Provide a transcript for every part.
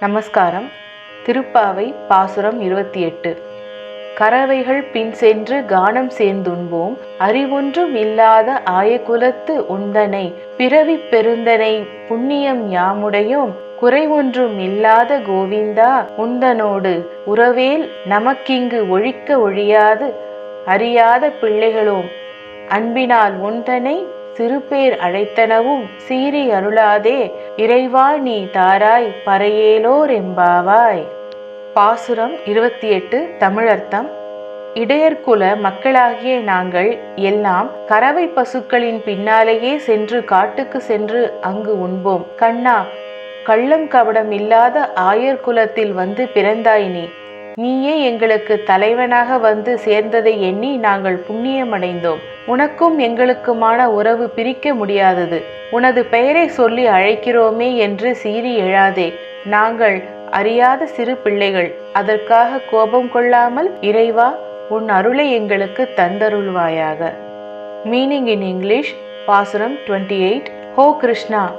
நமஸ்காரம். திருப்பாவை பாசுரம் இருபத்தி எட்டு கறவைகள் பின் சென்று கானம் சேர்ந்துண்போம். அறிவொன்றும் இல்லாத ஆயகுலத்து உந்தனை. பிறவி பெருந்தனை புண்ணியம் யாமுடையோம். குறைவொன்றும் இல்லாத கோவிந்தா உந்தனோடு. உறவேல் நமக்கிங்கு ஒழிக்க ஒழியாது. அறியாத பிள்ளைகளோம். அன்பினால் உந்தனை சிறுபேர் அழைத்தனவும் சீறி அருளாதே. இறைவா நீ தாராய் பறையேலோர் எம்பாவாய் பாசுரம் இருபத்தி எட்டு தமிழர்த்தம். இடையர்குல மக்களாகிய நாங்கள் எல்லாம் கறவை பசுக்களின் பின்னாலேயே சென்று காட்டுக்கு சென்று அங்கு உண்போம். கண்ணா கள்ளம் கபடம் இல்லாத ஆயர் குலத்தில் வந்து பிறந்தாய் நீ. நீயே எங்களுக்கு தலைவனாக வந்து சேர்ந்ததை எண்ணி நாங்கள் புண்ணியமடைந்தோம். உனக்கும் எங்களுக்குமான உறவு பிரிக்க முடியாதது. உனது பெயரை சொல்லி அழைக்கிறோமே என்று சீறி எழாதே. நாங்கள் அறியாத சிறு பிள்ளைகள். அதற்காக கோபம் கொள்ளாமல் இறைவா உன் அருளை எங்களுக்கு தந்தருள்வாயாக. மீனிங் இன் இங்கிலீஷ் பாசுரம் twenty eight oh Krishna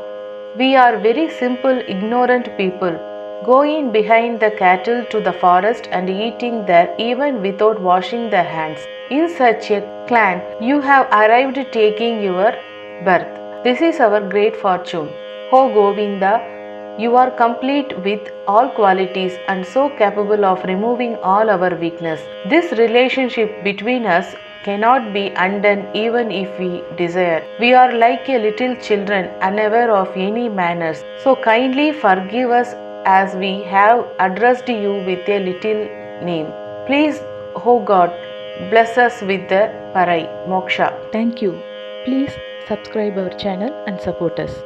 we are very simple ignorant people going behind the cattle to the forest and eating there even without washing their hands. In such a clan, you have arrived taking your birth. This is our great fortune. O Govinda, you are complete with all qualities and so capable of removing all our weakness. This relationship between us cannot be undone even if we desire. We are like a little children unaware of any manners. So kindly forgive us as we have addressed you with a little name. Please, O God, bless us with the Parai, Moksha. Thank you. Please subscribe our channel and support us.